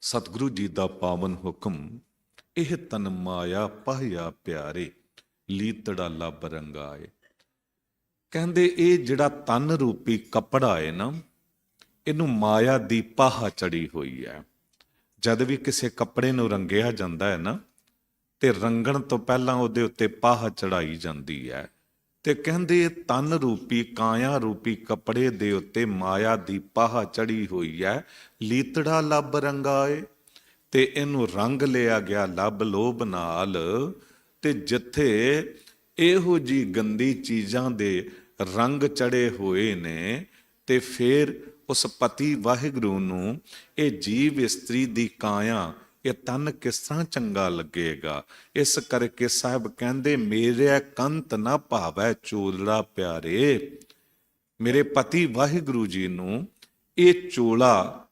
ਸਤਿਗੁਰੂ ਜੀ ਦਾ ਪਾਵਨ ਹੁਕਮ, ਇਹ ਤਨ ਮਾਇਆ ਪਾਇਆ ਪਿਆਰੇ, ਲੀਤੜਾ ਲੱਭ ਰੰਗਾਏ। ਕਹਿੰਦੇ, ਇਹ ਜਿਹੜਾ ਤਨ ਰੂਪੀ ਕੱਪੜਾ ਹੈ ਨਾ, ਇਹਨੂੰ ਮਾਇਆ ਦੀ ਪਾਹ ਚੜੀ ਹੋਈ ਹੈ ਜਦ ਵੀ ਕਿਸੇ ਕੱਪੜੇ ਨੂੰ ਰੰਗਿਆ ਜਾਂਦਾ ਹੈ ਨਾ, ਤੇ ਰੰਗਣ ਤੋਂ ਪਹਿਲਾਂ ਉਹਦੇ ਉੱਤੇ ਪਾਹ ਚੜਾਈ ਜਾਂਦੀ ਹੈ ਤੇ ਕਹਿੰਦੇ ਤਨ ਰੂਪੀ ਕਾਇਆ ਰੂਪੀ ਕੱਪੜੇ ਦੇ ਉੱਤੇ ਮਾਇਆ ਦੀ ਪਾਹ ਚੜੀ ਹੋਈ ਹੈ ਲੀਤੜਾ ਲੱਭ ਰੰਗਾਏ। ਤੇ ਇਹਨੂੰ ਰੰਗ ਲਿਆ ਗਿਆ ਲੱਭ ਲੋਭ ਨਾਲ। ਤੇ ਜਿੱਥੇ ਇਹੋ ਜੀ ਗੰਦੀ ਚੀਜ਼ਾਂ ਦੇ ਰੰਗ ਚੜੇ ਹੋਏ ਨੇ, ਤੇ ਫਿਰ ਉਸ ਪਤੀ ਵਾਹਿਗੁਰੂ ਨੂੰ ਇਹ ਜੀਵ ਇਸਤਰੀ ਦੀ ਕਾਇਆ ਇਹ ਤਨ ਕਿਸ ਤਰ੍ਹਾਂ ਚੰਗਾ ਲੱਗੇਗਾ। ਇਸ ਕਰਕੇ ਸਾਹਿਬ ਕਹਿੰਦੇ ਮੇਰੇ ਕੰਤ ਨਾ ਭਾਵੈ ਚੋਲੜਾ ਪਿਆਰੇ। ਮੇਰੇ ਪਤੀ ਵਾਹਿਗੁਰੂ ਜੀ ਨੂੰ ਇਹ ਚੋਲਾ,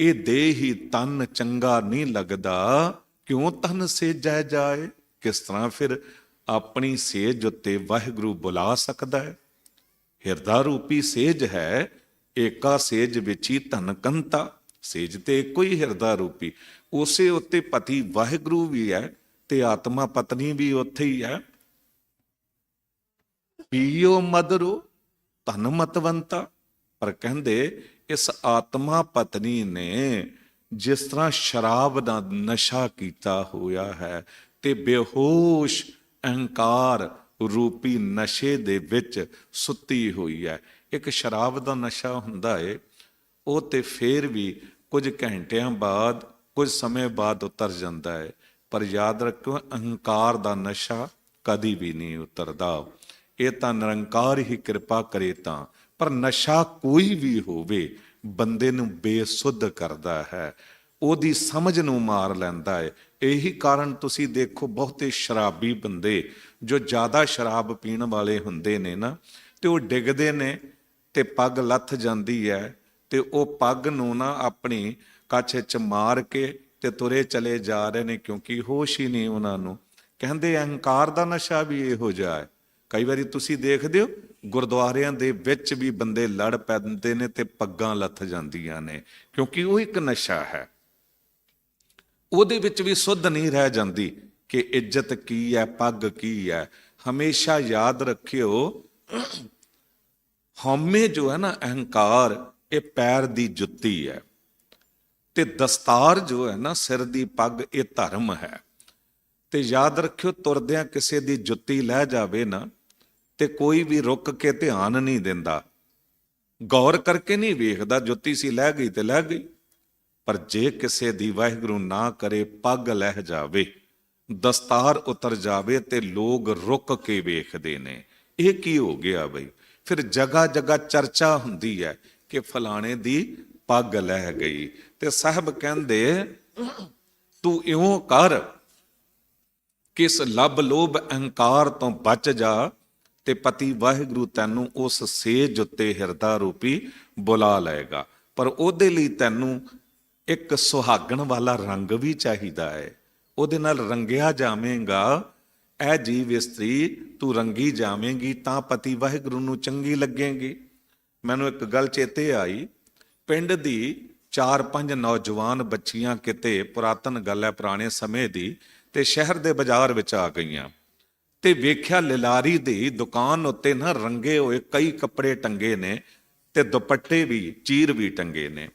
ਇਹ ਦੇਹ ਹੀ ਤਨ ਚੰਗਾ ਨਹੀਂ ਲੱਗਦਾ। ਕਿਉਂ ਤਨ ਸੇਜੈ ਜਾਏ? ਕਿਸ ਤਰ੍ਹਾਂ ਫਿਰ ਆਪਣੀ ਸੇਜ ਉੱਤੇ ਵਾਹਿਗੁਰੂ ਬੁਲਾ ਸਕਦਾ ਹੈ? ਹਿਰਦਾ ਰੂਪੀ ਸੇਜ ਹੈ, ਏਕਾ ਸੇਜ ਵਿੱਚ ਹੀ ਧਨ ਕੰਤਾ। ਸੇਜ ਤੇ ਇੱਕੋ ਹੀ ਹਿਰਦਾ ਰੂਪੀ। ਉਸੇ ਉੱਤੇ ਪਤੀ ਵਾਹਿਗੁਰੂ ਵੀ ਹੈ ਤੇ ਆਤਮਾ ਪਤਨੀ ਵੀ ਉੱਥੇ ਹੀ ਹੈ। ਪੀਓ ਮਦਰੋ, ਧਨ ਮਤਵੰਤਾ, ਪਰ ਕਹਿੰਦੇ ਇਸ ਆਤਮਾ ਪਤਨੀ ਨੇ ਜਿਸ ਤਰ੍ਹਾਂ ਸ਼ਰਾਬ ਦਾ ਨਸ਼ਾ ਕੀਤਾ ਹੋਇਆ ਹੈ ਤੇ ਬੇਹੋਸ਼ ਅਹੰਕਾਰ ਰੂਪੀ ਨਸ਼ੇ ਦੇ ਵਿੱਚ ਸੁੱਤੀ ਹੋਈ ਹੈ। ਇੱਕ ਸ਼ਰਾਬ ਦਾ ਨਸ਼ਾ ਹੁੰਦਾ ਏ ਉਹ ਤੇ ਫੇਰ ਵੀ ਕੁਝ ਘੰਟਿਆਂ ਬਾਅਦ, ਕੁਝ ਸਮੇਂ ਬਾਅਦ ਉਤਰ ਜਾਂਦਾ ਹੈ। ਪਰ ਯਾਦ ਰੱਖੋ ਅਹੰਕਾਰ ਦਾ ਨਸ਼ਾ ਕਦੀ ਵੀ ਨਹੀਂ ਉਤਰਦਾ। ਇਹ ਤਾਂ ਨਿਰੰਕਾਰ ਹੀ ਕਿਰਪਾ ਕਰੇ ਤਾਂ। ਪਰ ਨਸ਼ਾ ਕੋਈ ਵੀ ਹੋਵੇ, ਬੰਦੇ ਨੂੰ ਬੇਸੁੱਧ ਕਰਦਾ ਹੈ। ਉਹਦੀ ਸਮਝ ਨੂੰ ਮਾਰ ਲੈਂਦਾ ਹੈ। ਇਹੀ ਕਾਰਨ ਤੁਸੀਂ ਦੇਖੋ, ਬਹੁਤੇ ਸ਼ਰਾਬੀ ਬੰਦੇ ਜੋ ਜ਼ਿਆਦਾ ਸ਼ਰਾਬ ਪੀਣ ਵਾਲੇ ਹੁੰਦੇ ਨੇ ਨਾ, ਤੇ ਉਹ ਡਿੱਗਦੇ ਨੇ ਤੇ ਪੱਗ ਲੱਥ ਜਾਂਦੀ ਹੈ। ਤੇ ਉਹ ਪੱਗ ਨੂੰ ਨਾ ਆਪਣੀ ਕੱਛ ਚ ਮਾਰ ਕੇ ਤੇ ਤੁਰੇ ਚਲੇ ਜਾ ਰਹੇ ਨੇ ਕਿਉਂਕਿ ਹੋਸ਼ ਹੀ ਨਹੀਂ ਉਹਨਾਂ ਨੂੰ। ਕਹਿੰਦੇ ਅਹੰਕਾਰ ਦਾ ਨਸ਼ਾ ਵੀ ਇਹੋ ਜਿਹਾ ਹੈ। ਕਈ ਵਾਰੀ ਤੁਸੀਂ ਦੇਖਦੇ ਹੋ, ਗੁਰਦੁਆਰਿਆਂ ਦੇ ਵਿੱਚ ਵੀ ਬੰਦੇ ਲੜ ਪੈਂਦੇ ਨੇ ਤੇ ਪੱਗਾਂ ਲੱਥ ਜਾਂਦੀਆਂ ਨੇ, ਕਿਉਂਕਿ ਉਹ ਇੱਕ ਨਸ਼ਾ ਹੈ। ਉਹਦੇ ਵਿੱਚ ਵੀ ਸੁੱਧ ਨਹੀਂ ਰਹਿ ਜਾਂਦੀ ਕਿ ਇੱਜ਼ਤ ਕੀ ਹੈ, ਪੱਗ ਕੀ ਹੈ। ਹਮੇਸ਼ਾ ਯਾਦ ਰੱਖਿਓ, ਹਉਮੈ ਜੋ ਹੈ ਨਾ, ਅਹੰਕਾਰ ਇਹ ਪੈਰ ਦੀ ਜੁੱਤੀ ਹੈ ਤੇ ਦਸਤਾਰ ਜੋ ਹੈ ਨਾ, ਸਿਰ ਦੀ ਪੱਗ, ਇਹ ਧਰਮ ਹੈ। ਤੇ ਯਾਦ ਰੱਖਿਓ, ਤੁਰਦਿਆਂ ਕਿਸੇ ਦੀ ਜੁੱਤੀ ਲੈ ਜਾਵੇ ਨਾ, ਤੇ ਕੋਈ ਵੀ ਰੁਕ ਕੇ ਧਿਆਨ ਨਹੀਂ ਦਿੰਦਾ। ਗੌਰ ਕਰਕੇ ਨਹੀਂ ਵੇਖਦਾ, ਜੁੱਤੀ ਸੀ ਲੈ ਗਈ ਤੇ ਲੈ ਗਈ। ਪਰ ਜੇ ਕਿਸੇ ਦੀ ਵਾਹਿਗੁਰੂ ਨਾ ਕਰੇ, ਪੱਗ ਲਹਿ ਜਾਵੇ, ਦਸਤਾਰ ਉਤਰ ਜਾਵੇ ਤੇ ਲੋਕ ਰੁਕ ਕੇ ਵੇਖਦੇ ਨੇ। ਇਹ ਕੀ ਹੋ ਗਿਆ ਬਈ? ਫਿਰ ਜਗਾ ਜਗਾ ਚਰਚਾ ਹੁੰਦੀ ਹੈ। ਕਿ ਫਲਾਣੇ ਦੀ ਪੱਗ ਲੈ ਗਈ। ਤੇ ਸਾਹਿਬ ਕਹਿੰਦੇ, ਤੂੰ ਇਉਂ ਕਰ, ਕਿਸ ਲੱਭ ਲੋਭ ਅਹੰਕਾਰ ਤੋਂ ਬਚ ਜਾ, ਤੇ ਪਤੀ ਵਾਹਿਗੁਰੂ ਤੈਨੂੰ ਉਸ ਸੇਜ ਉੱਤੇ ਹਿਰਦਾ ਰੂਪੀ ਬੁਲਾ ਲਏਗਾ। ਪਰ ਉਹਦੇ ਲਈ ਤੈਨੂੰ ਇੱਕ ਸੁਹਾਗਣ ਵਾਲਾ ਰੰਗ ਵੀ ਚਾਹੀਦਾ ਹੈ ਉਹਦੇ ਨਾਲ ਰੰਗਿਆ ਜਾਵੇਂਗਾ, ਐ ਜੀਵ ਇਸਤਰੀ, ਤੂੰ ਰੰਗੀ ਜਾਵੇਂਗੀ, ਤਾਂ ਪਤੀ ਵਾਹਿਗੁਰੂ ਨੂੰ ਚੰਗੀ ਲੱਗੇਗੀ। ਮੈਨੂੰ ਇੱਕ ਗੱਲ ਚੇਤੇ ਆਈ। ਪਿੰਡ ਦੀ ਚਾਰ ਪੰਜ ਨੌਜਵਾਨ ਬੱਚੀਆਂ ਕਿਤੇ ਪੁਰਾਤਨ ਗੱਲ ਹੈ ਪੁਰਾਣੇ ਸਮੇਂ ਦੀ ਤੇ ਸ਼ਹਿਰ ਦੇ ਬਾਜ਼ਾਰ ਵਿੱਚ ਆ ਗਈਆਂ। ਤੇ ਵੇਖਿਆ ਲਿਲਾਰੀ ਦੀ ਦੁਕਾਨ ਉੱਤੇ ਨਾ ਰੰਗੇ ਹੋਏ ਕਈ ਕੱਪੜੇ ਟੰਗੇ ਨੇ ਤੇ ਦੁਪੱਟੇ ਵੀ, ਚੀਰ ਵੀ ਟੰਗੇ ਨੇ।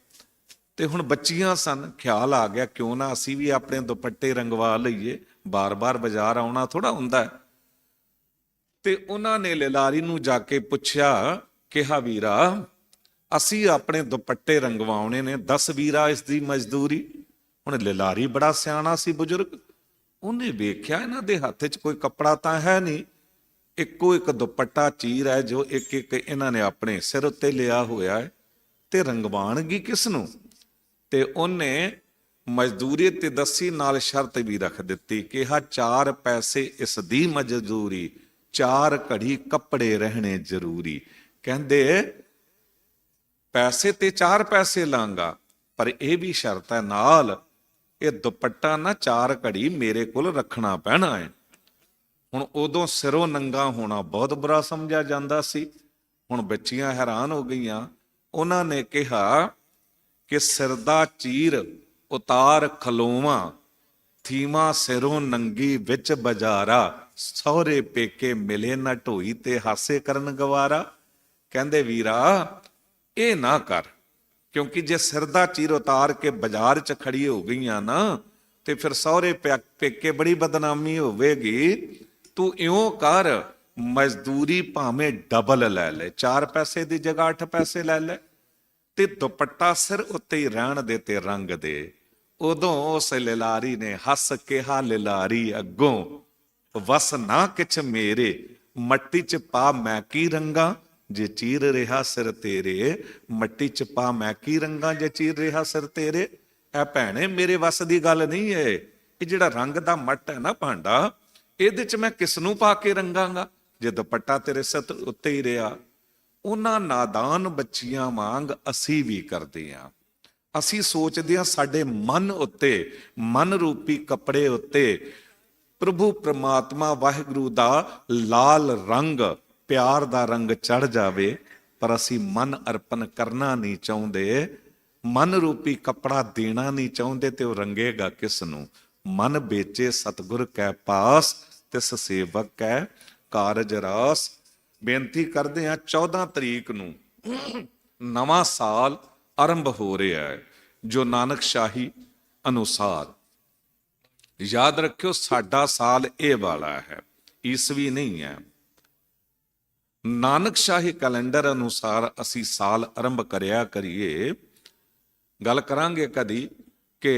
ਤੇ ਹੁਣ ਬੱਚੀਆਂ ਸਨ, ਖਿਆਲ ਆ ਗਿਆ, ਕਿਉਂ ਨਾ ਅਸੀਂ ਵੀ ਆਪਣੇ ਦੁਪੱਟੇ ਰੰਗਵਾ ਲਈਏ। ਬਾਰ-ਬਾਰ ਬਾਜ਼ਾਰ ਆਉਣਾ ਥੋੜਾ ਹੁੰਦਾ। ਹੈ ਤੇ ਉਹਨਾਂ ਨੇ ਲਿਲਾਰੀ ਨੂੰ ਜਾ ਕੇ ਪੁੱਛਿਆ ਕਿਹਾ, ਵੀਰਾ, ਅਸੀਂ ਆਪਣੇ ਦੁਪੱਟੇ ਰੰਗਵਾਉਣੇ ਨੇ। 10 ਵੀਰਾ, ਇਸ ਦੀ ਮਜ਼ਦੂਰੀ? ਹੁਣ ਲਿਲਾਰੀ ਬੜਾ ਸਿਆਣਾ ਸੀ ਬਜ਼ੁਰਗ। ਉਹਨੇ ਵੇਖਿਆ ਇਹਨਾਂ ਦੇ ਹੱਥ 'ਚ ਕੋਈ ਕੱਪੜਾ ਤਾਂ ਹੈ ਨਹੀਂ। ਇੱਕੋ ਇੱਕ ਦੁਪੱਟਾ ਚੀਰ ਹੈ, ਜੋ ਇੱਕ ਇੱਕ ਇਹਨਾਂ ਨੇ ਆਪਣੇ ਸਿਰ ਉੱਤੇ ਲਿਆ ਹੋਇਆ ਹੈ ਤੇ ਰੰਗਵਾਣਗੀ ਕਿਸ ਨੂੰ? ਤੇ ਉਹਨੇ ਮਜ਼ਦੂਰੀ ਤੇ ਦੱਸੀ, ਨਾਲ ਸ਼ਰਤ ਵੀ ਰੱਖ ਦਿੱਤੀ, ਕਿਹਾ, ਚਾਰ ਪੈਸੇ ਇਸ ਦੀ ਮਜ਼ਦੂਰੀ, ਚਾਰ ਘੜੀ ਕੱਪੜੇ ਰਹਿਣੇ ਜ਼ਰੂਰੀ। ਕਹਿੰਦੇ, ਪੈਸੇ ਤੇ ਚਾਰ ਪੈਸੇ ਲਾਂਗਾ, ਪਰ ਇਹ ਵੀ ਸ਼ਰਤ ਹੈ ਨਾਲ, ਇਹ ਦੁਪੱਟਾ ਨਾ ਚਾਰ ਘੜੀ ਮੇਰੇ ਕੋਲ ਰੱਖਣਾ ਪੈਣਾ ਹੈ। ਹੁਣ ਉਦੋਂ ਸਿਰੋਂ ਨੰਗਾ ਹੋਣਾ ਬਹੁਤ ਬੁਰਾ ਸਮਝਿਆ ਜਾਂਦਾ ਸੀ। ਹੁਣ ਬੱਚੀਆਂ ਹੈਰਾਨ ਹੋ ਗਈਆਂ। ਉਹਨਾਂ ਨੇ ਕਿਹਾ ਕਿ ਸਿਰ ਦਾ ਚੀਰ ਉਤਾਰ ਖਲੋਵਾਂ, ਥੀਮਾ ਸਿਰੋਂ ਨੰਗੀ ਵਿੱਚ ਬਜ਼ਾਰਾ, ਸਹੁਰੇ ਪੇਕੇ ਮਿਲੇ ਨਾ ਢੋਈ ਤੇ ਹਾਸੇ ਕਰਨ ਗਵਾਰਾ। ਕਹਿੰਦੇ, ਵੀਰਾ, ਇਹ ਨਾ ਕਰ, ਕਿਉਂਕਿ ਜੇ ਸਿਰ ਦਾ ਚੀਰ ਉਤਾਰ ਕੇ ਬਾਜ਼ਾਰ 'ਚ ਖੜੀ ਹੋ ਗਈਆਂ ਨਾ, ਤੇ ਫਿਰ ਸਹੁਰੇ ਪਿਆ- ਪੇਕੇ ਬੜੀ ਬਦਨਾਮੀ ਹੋਵੇਗੀ। ਤੂੰ ਇਉਂ ਕਰ, ਮਜ਼ਦੂਰੀ ਭਾਵੇਂ ਡਬਲ ਲੈ ਲੈ 4 ਪੈਸੇ ਦੀ ਜਗ੍ਹਾ 8 ਪੈਸੇ ਲੈ ਲੈ, ਤੇ ਦੁਪੱਟਾ ਸਿਰ ਉੱਤੇ ਹੀ ਰਹਿਣ ਦੇ ਤੇ ਰੰਗ ਦੇ। ਉਦੋਂ ਉਸ ਲਿਲਾਰੀ ਨੇ ਹੱਸ ਕਿਹਾ, ਲਿਲਾਰੀ ਅੱਗੋਂ, ਵਸ ਨਾ ਕਿਛ ਮੇਰੇ, ਮੱਟੀ ਚ ਪਾ ਮੈਂ ਕੀ ਰੰਗਾ? ਜੇ ਚੀਰ ਰਿਹਾ ਸਿਰ ਤੇਰੇ, ਮੱਟੀ ਚ ਪਾ ਮੈਂ ਕੀ ਰੰਗਾ, ਜੇ ਚੀਰ ਰਿਹਾ ਸਿਰ ਤੇਰੇ। ਐ ਭੈਣੇ, ਮੇਰੇ ਵੱਸ ਦੀ ਗੱਲ ਨਹੀਂ ਏ। ਇਹ ਜਿਹੜਾ ਰੰਗ ਦਾ ਮੱਟ ਹੈ ਨਾ ਭਾਂਡਾ, ਇਹਦੇ ਚ ਮੈਂ ਕਿਸ ਨੂੰ ਪਾ ਕੇ ਰੰਗਾਂਗਾ? ਜੇ ਦੁਪੱਟਾ ਤੇਰੇ ਸਤ ਉੱਤੇ ਹੀ ਰਿਹਾ, ਉਹਨਾਂ ਨਾਦਾਨ ਬੱਚੀਆਂ ਵਾਂਗ ਅਸੀਂ ਵੀ ਕਰਦੇ ਹਾਂ ਅਸੀਂ ਸੋਚਦੇ ਹਾਂ ਸਾਡੇ ਮਨ ਉੱਤੇ, ਮਨ ਰੂਪੀ ਕੱਪੜੇ ਉੱਤੇ, ਪ੍ਰਭੂ ਪ੍ਰਮਾਤਮਾ ਵਾਹਿਗੁਰੂ ਦਾ ਲਾਲ ਰੰਗ ਪਿਆਰ ਦਾ ਰੰਗ ਚੜ ਜਾਵੇ, ਪਰ ਅਸੀਂ ਮਨ ਅਰਪਣ ਕਰਨਾ ਨਹੀਂ ਚਾਹੁੰਦੇ। ਮਨ ਰੂਪੀ ਕੱਪੜਾ ਦੇਣਾ ਨਹੀਂ ਚਾਹੁੰਦੇ ਤੇ ਉਹ ਰੰਗੇਗਾ ਕਿਸ ਨੂੰ? ਮਨ ਵੇਚੇ ਸਤਗੁਰ ਕੈ ਪਾਸ, ਤਿਸ ਸੇਵਕ ਕੈ ਕਾਰਜ ਰਾਸ। ਬੇਨਤੀ ਕਰਦੇ ਆ 14 ਤਰੀਕ ਨੂੰ ਨਵਾਂ ਸਾਲ ਆਰੰਭ ਹੋ ਰਿਹਾ ਹੈ, ਜੋ ਨਾਨਕ ਸ਼ਾਹੀ ਅਨੁਸਾਰ। ਯਾਦ ਰੱਖਿਓ ਸਾਡਾ ਸਾਲ ਇਹ ਵਾਲਾ ਹੈ, ਈਸਵੀ ਨਹੀਂ ਹੈ। ਨਾਨਕ ਸ਼ਾਹੀ ਕੈਲੰਡਰ ਅਨੁਸਾਰ ਅਸੀਂ ਸਾਲ ਆਰੰਭ ਕਰਿਆ ਕਰੀਏ। ਗੱਲ ਕਰਾਂਗੇ ਕਦੀ ਕਿ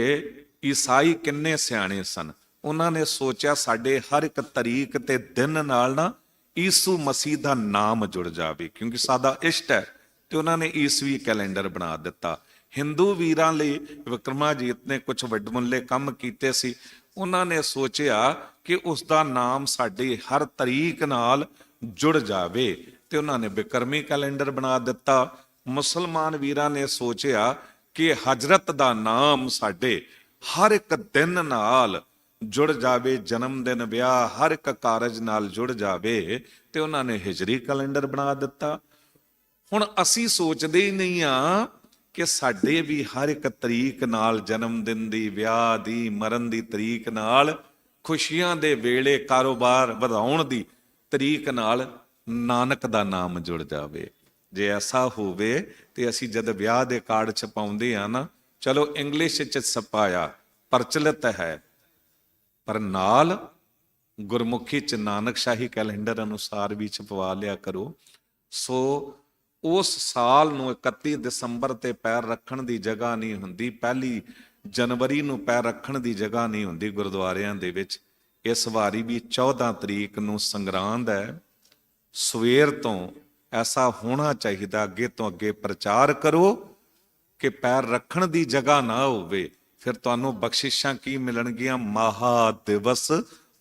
ਈਸਾਈ ਕਿੰਨੇ ਸਿਆਣੇ ਸਨ। ਉਹਨਾਂ ਨੇ ਸੋਚਿਆ ਸਾਡੇ ਹਰ ਇੱਕ ਤਰੀਕ ਤੇ ਦਿਨ ਨਾਲ ਨਾ ਈਸੂ ਮਸੀਹ ਦਾ ਨਾਮ ਜੁੜ ਜਾਵੇ, ਕਿਉਂਕਿ ਸਾਡਾ ਇਸ਼ਟ ਹੈ ਤੇ ਉਹਨਾਂ ਨੇ ਈਸਵੀ ਕੈਲੰਡਰ ਬਣਾ ਦਿੱਤਾ। ਹਿੰਦੂ ਵੀਰਾਂ ਲਈ ਵਿਕਰਮਾਜੀਤ ਨੇ ਕੁਝ ਵੱਡਮੁੱਲੇ ਕੰਮ ਕੀਤੇ ਸੀ। ਉਹਨਾਂ ਨੇ ਸੋਚਿਆ ਕਿ ਉਸ ਦਾ ਨਾਮ ਸਾਡੇ ਹਰ ਤਰੀਕ ਨਾਲ ਜੁੜ ਜਾਵੇ ਤੇ ਉਹਨਾਂ ਨੇ ਬਿਕਰਮੀ ਕੈਲੰਡਰ ਬਣਾ ਦਿੱਤਾ। ਮੁਸਲਮਾਨ ਵੀਰਾਂ ਨੇ ਸੋਚਿਆ ਕਿ ਹਜਰਤ ਦਾ ਨਾਮ ਸਾਡੇ ਹਰ ਇੱਕ ਦਿਨ ਨਾਲ ਜੁੜ ਜਾਵੇ, ਜਨਮ ਦਿਨ ਵਿਆਹ ਹਰ ਇੱਕ ਕਾਰਜ ਨਾਲ ਜੁੜ ਜਾਵੇ ਤੇ ਉਹਨਾਂ ਨੇ ਹਿਜਰੀ ਕੈਲੰਡਰ ਬਣਾ ਦਿੱਤਾ। ਹੁਣ ਅਸੀਂ ਸੋਚਦੇ ਹੀ ਨਹੀਂ ਆ ਕਿ ਸਾਡੇ ਵੀ ਹਰ ਇੱਕ ਤਰੀਕ ਨਾਲ ਜਨਮ ਦਿਨ ਦੀ, ਵਿਆਹ ਦੀ, ਮਰਨ ਦੀ ਤਰੀਕ ਨਾਲ ਖੁਸ਼ੀਆਂ ਦੇ ਵੇਲੇ ਕਾਰੋਬਾਰ ਵਧਾਉਣ ਦੀ ਤਰੀਕ ਨਾਲ ਨਾਨਕ ਦਾ ਨਾਮ ਜੁੜ ਜਾਵੇ। ਜੇ ਐਸਾ ਹੋਵੇ ਤੇ ਅਸੀਂ ਜਦ ਵਿਆਹ ਦੇ ਕਾਰਡ ਛਪਾਉਂਦੇ ਆ ਨਾ, ਚਲੋ ਇੰਗਲਿਸ਼ ਚ ਛਪਾਇਆ, ਪ੍ਰਚਲਿਤ ਹੈ। ਪਰ ਨਾਲ ਗੁਰਮੁਖੀ ਚ ਨਾਨਕ ਸ਼ਾਹੀ ਕੈਲੰਡਰ ਅਨੁਸਾਰ ਵੀ ਛਪਵਾ ਲਿਆ ਕਰੋ। ਸੋ ਉਸ ਸਾਲ ਨੂੰ 31 ਦਸੰਬਰ ਤੇ ਪੈਰ ਰੱਖਣ ਦੀ ਜਗ੍ਹਾ ਨਹੀਂ ਹੁੰਦੀ। ਪਹਿਲੀ ਜਨਵਰੀ ਨੂੰ ਪੈਰ ਰੱਖਣ ਦੀ ਜਗ੍ਹਾ ਨਹੀਂ ਹੁੰਦੀ ਗੁਰਦੁਆਰਿਆਂ ਦੇ ਵਿੱਚ। ਇਸ ਵਾਰੀ ਵੀ 14 ਤਰੀਕ ਨੂੰ ਸੰਗਰਾਂਦ ਹੈ। ਸਵੇਰ ਤੋਂ ਐਸਾ ਹੋਣਾ ਚਾਹੀਦਾ, ਅੱਗੇ ਤੋਂ ਅੱਗੇ ਪ੍ਰਚਾਰ ਕਰੋ ਕਿ ਪੈਰ ਰੱਖਣ ਦੀ ਜਗ੍ਹਾ ਨਾ ਹੋਵੇ। ਫਿਰ ਤੁਹਾਨੂੰ ਬਖਸ਼ਿਸ਼ਾਂ ਕੀ ਮਿਲਣਗੀਆਂ? ਮਹਾ ਦਿਵਸ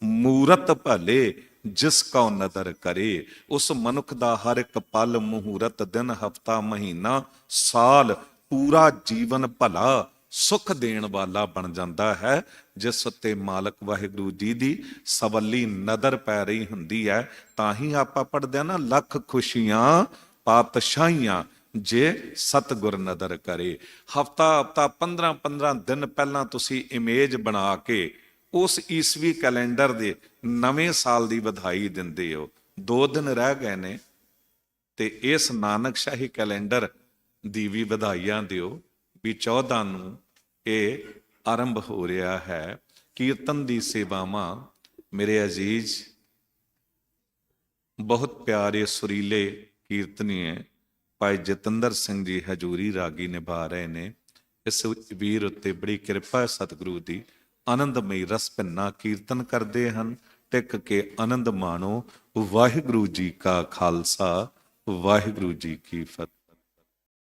ਮੂਰਤ ਭਲੇ, ਜਿਸ ਕੋ ਨਦਰ ਕਰੇ। ਉਸ ਮਨੁੱਖ ਦਾ ਹਰ ਇੱਕ ਪਲ ਮਹੂਰਤ ਦਿਨ, ਹਫਤਾ, ਮਹੀਨਾ, ਸਾਲ ਪੂਰਾ ਜੀਵਨ ਭਲਾ। ਸੁਖ ਦੇਣ ਵਾਲਾ ਬਣ ਜਾਂਦਾ ਹੈ। ਜਿਸ ਉੱਤੇ ਮਾਲਕ ਵਾਹਿਗੁਰੂ ਜੀ ਦੀ ਸਵੱਲੀ ਨਦਰ ਪੈ ਰਹੀ ਹੁੰਦੀ ਹੈ, ਤਾਂ ਹੀ ਆਪਾਂ ਪੜਦੇ ਆ ਨਾ, ਲੱਖ ਖੁਸ਼ੀਆਂ, ਪਾਤਸ਼ਾਹੀਆਂ, ਜੇ ਸਤਗੁਰ ਨਦਰ ਕਰੇ। ਹਫਤਾ ਹਫਤਾ 15 15 ਦਿਨ ਪਹਿਲਾਂ ਤੁਸੀਂ ਇਮੇਜ ਬਣਾ ਕੇ ਉਸ ਈਸਵੀ ਕੈਲੰਡਰ ਦੇ ਨਵੇਂ ਸਾਲ ਦੀ ਵਧਾਈ ਦਿੰਦੇ ਹੋ। ਦੋ ਦਿਨ ਰਹਿ ਗਏ ਨੇ ਤੇ ਇਸ ਨਾਨਕ ਸ਼ਾਹੀ ਕੈਲੰਡਰ ਦੀ ਵੀ ਵਧਾਈਆਂ ਦਿਓ ਵੀ 14 ਨੂੰ ਇਹ ਆਰੰਭ ਹੋ ਰਿਹਾ ਹੈ। ਕੀਰਤਨ ਦੀ ਸੇਵਾਵਾਂ ਮੇਰੇ ਅਜ਼ੀਜ਼, ਬਹੁਤ ਪਿਆਰੇ ਸੁਰੀਲੇ ਕੀਰਤਨੀਏ, ਭਾਈ ਜਤਿੰਦਰ ਸਿੰਘ ਜੀ ਹਜੂਰੀ ਰਾਗੀ ਨਿਭਾ ਰਹੇ ਨੇ। ਇਸ ਵੀਰ ਉੱਤੇ ਬੜੀ ਕਿਰਪਾ ਹੈ ਸਤਿਗੁਰੂ ਦੀ। ਆਨੰਦਮਈ ਰਸ ਭਿੰਨਾ ਕੀਰਤਨ ਕਰਦੇ ਹਨ। ਟਿਕ ਕੇ ਆਨੰਦ ਮਾਣੋ। ਵਾਹਿਗੁਰੂ ਜੀ ਕਾ ਖਾਲਸਾ, ਵਾਹਿਗੁਰੂ ਜੀ ਕੀ ਫਤਿਹ।